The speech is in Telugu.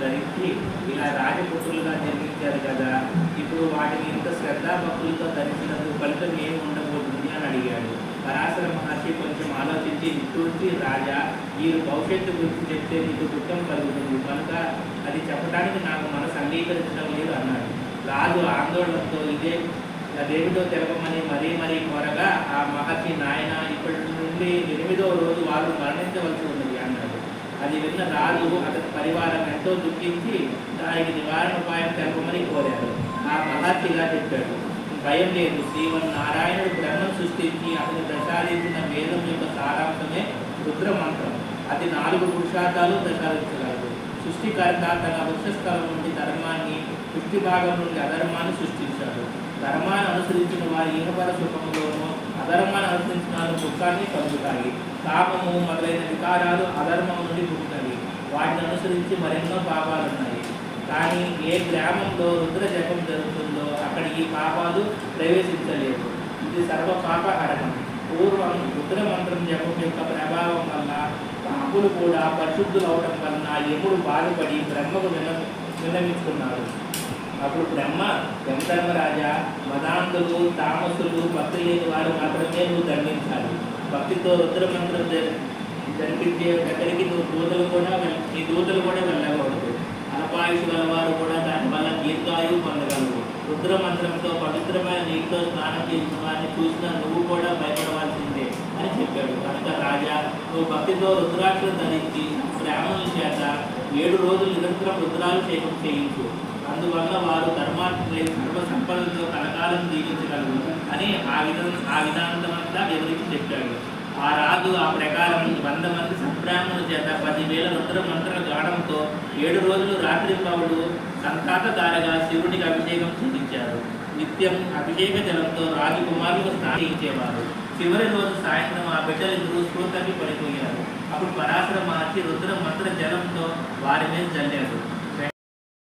ధరించి ఇలా రాజపుత్రులుగా జన్మించారు కదా. ఇప్పుడు వాటిని ఇంత శ్రద్ధాభక్తులతో ధరించినందుకు ఫలితం ఏమి ఉండబోతుంది అని అడిగాడు. పరాశర మహర్షి కొంచెం ఆలోచించి చూసి రాజా మీరు భవిష్యత్తు గురించి చెప్తే నీకు దుఃఖం కలుగుతుంది. కనుక అది చెప్పడానికి నాకు మనసు అంగీకరించడం లేదు అన్నాడు. రాజు ఆందోళనతో ఇదే అదేమిటో తెలపమని మరీ మరీ కోరగా ఆ మహర్షి నాయన ఇప్పటి నుండి ఎనిమిదో రోజు వారు మరణించవలసి ఉన్నది అన్నాడు. అది విన్న రాజు అతని పరివారం ఎంతో దుఃఖించి దానికి నివారణ ఉపాయం తెలపమని కోరారు. ఆ మహర్షిగా చెప్పాడు భయం లేదు. శ్రీమన్ నారాయణుడు బ్రహ్మను సృష్టించి అతను ప్రసాదించిన వేదం యొక్క సారాంశమే రుద్రమంత్రం. అది నాలుగు పురుషార్థాలు ప్రసాదించగలదు. సృష్టికర్త తన వృక్షస్థలం నుండి ధర్మాన్ని సృష్టి భాగం నుండి అధర్మాన్ని సృష్టించాడు. ధర్మాన్ని అనుసరించిన వారి ఈహపర సుఖంలోనూ అధర్మాన్ని అనుసరించిన వారు దుఃఖాన్ని కలుగుతాయి. కామము మొదలైన వికారాలు అధర్మం నుండి పుట్టినవి. వాటిని అనుసరించి మరెన్నో పాపాలు ఉన్నాయి. కానీ ఏ గ్రామంలో రుద్ర జపం జరుగుతుందో అక్కడ ఈ పాపాలు ప్రవేశించలేవు. ఇది సర్వ పాపహరణం పూర్వం రుద్ర మంత్రం జపం యొక్క ప్రభావం వల్ల పాపులు కూడా పరిశుద్ధులు అవడం వలన ఎప్పుడు బాధపడి బ్రహ్మకు విన విన్నవించుకున్నారు. అప్పుడు బ్రహ్మ యమధర్మరాజా మదాంతులు తామసులు భక్తి లేని వారు మాత్రమే నువ్వు దండించాలి. భక్తితో రుద్ర మంత్రం జరిపించే దగ్గరికి దూతలు కూడా ఈ దూతలు కూడా వెళ్ళకూడదు. అల్పాయుషు గలవారు కూడా దానివల్ల దీర్ఘాయువు పొందగలరు. రుద్ర మంత్రంతో పవిత్రమైన నీటితో స్నానం చేసిన వారిని చూసినా నువ్వు కూడా భయపడవలసిందే అని చెప్పాడు. కనుక రాజా నువ్వు భక్తితో రుద్రాక్షలు ధరించి బ్రాహ్మణుల చేత ఏడు రోజులు నిరంతరం సేకం చేయించు. అందువల్ల వారు ధర్మాత్మలై ధర్మ సంపదలతో కలకాలం జీవించగలరు అని ఆ విధానం ఆ విధాంతమంతా వివరించి చెప్పాడు. ఆ రాజు ఆ ప్రకారం వంద మంది సబ్రాహ్మణుల చేత పదివేల రుద్ర మంత్ర గాఢంతో ఏడు రోజులు రాత్రి పౌడు సంతాతధారగా శివుడికి అభిషేకం చేయించారు నిత్యం అభిషేక జలంతో రాజకుమారులకు స్నానించేవారు చివరి రోజు సాయంత్రం ఆ బిడ్డలిద్దరూ స్ఫూర్తకి పడిపోయారు. అప్పుడు పరాశర మహర్షి రుద్ర మంత్ర జలంతో వారి మీద చల్లాడు